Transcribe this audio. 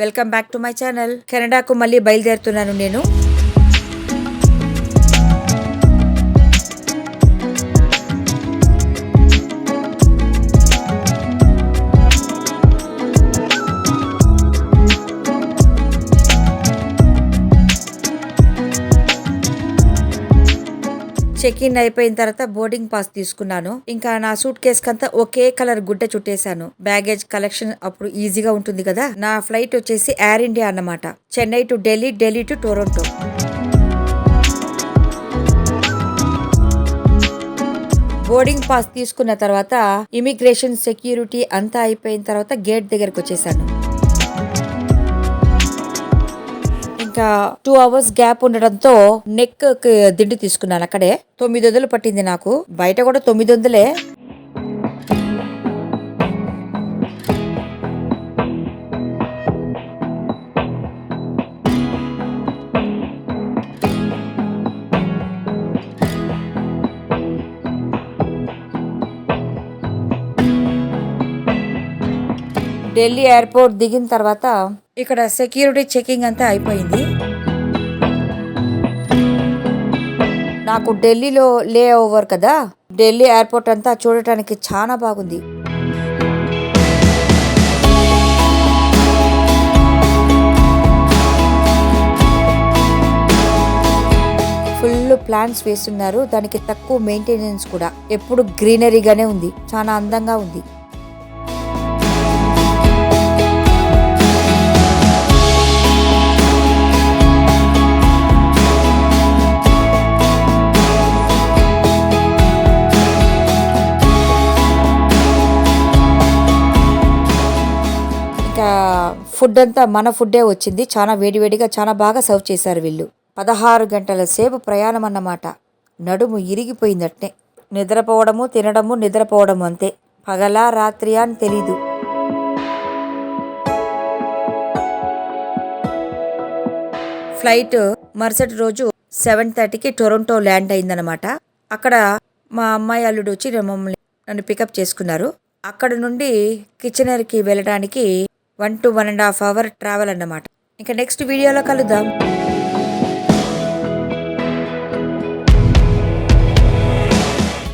Welcome back to my channel కెనడాకు మళ్ళీ బయలుదేరుతున్నాను నేను. చెక్ ఇన్ అయిపోయిన తర్వాత బోర్డింగ్ పాస్ తీసుకున్నాను. ఇంకా నా సూట్ కేస్ కంతా ఒకే కలర్ గుడ్డ చుట్టేశాను. బ్యాగేజ్ కలెక్షన్ అప్పుడు ఈజీగా ఉంటుంది కదా? నా ఫ్లైట్ వచ్చేసి ఎయిర్ ఇండియా అన్నమాట. Chennai to Delhi Delhi to Toronto boarding pass తీసుకున్న తర్వాత ఇమిగ్రేషన్ సెక్యూరిటీ అంతా అయిపోయిన తర్వాత గేట్ దగ్గరకు వచ్చేసాను. టూ అవర్స్ గ్యాప్ ఉండడంతో నెక్ దిండు తీసుకున్నాను. అక్కడే తొమ్మిది వందలు పట్టింది నాకు. బయట కూడా తొమ్మిది వందలే. ఢిల్లీ ఎయిర్పోర్ట్ దిగిన తర్వాత ఇక్కడ సెక్యూరిటీ చెకింగ్ అంతా అయిపోయింది. నాకు ఢిల్లీలో లే ఓవర్ కదా. ఢిల్లీ ఎయిర్పోర్ట్ అంతా చూడటానికి చాలా బాగుంది. ఫుల్ ప్లాంట్స్ వేస్తున్నారు. దానికి తక్కువ మెయింటెనెన్స్ కూడా. ఎప్పుడు గ్రీనరీగానే ఉంది. చాలా అందంగా ఉంది. ఫుడ్ అంతా మన ఫుడ్డే వచ్చింది. చాలా వేడివేడిగా చాలా బాగా సర్వ్ చేశారు వీళ్ళు. పదహారు గంటల సేపు ప్రయాణం అన్నమాట. నడుము ఇరిగిపోయిందట్నే. నిద్రపోవడము తినడము నిద్రపోవడము అంతే. పగలా రాత్రి అని తెలీదు. ఫ్లైట్ మరుసటి రోజు సెవెన్ థర్టీకి టొరంటో ల్యాండ్ అయిందనమాట అక్కడ మా అమ్మాయి అల్లుడు వచ్చి మమ్మల్ని నన్ను పికప్ చేసుకున్నారు. అక్కడ నుండి కిచెనర్కి వెళ్ళడానికి one to one and half hour travel అన్నమాట. ఇంకా నెక్స్ట్ వీడియోలో కలుద్దాం.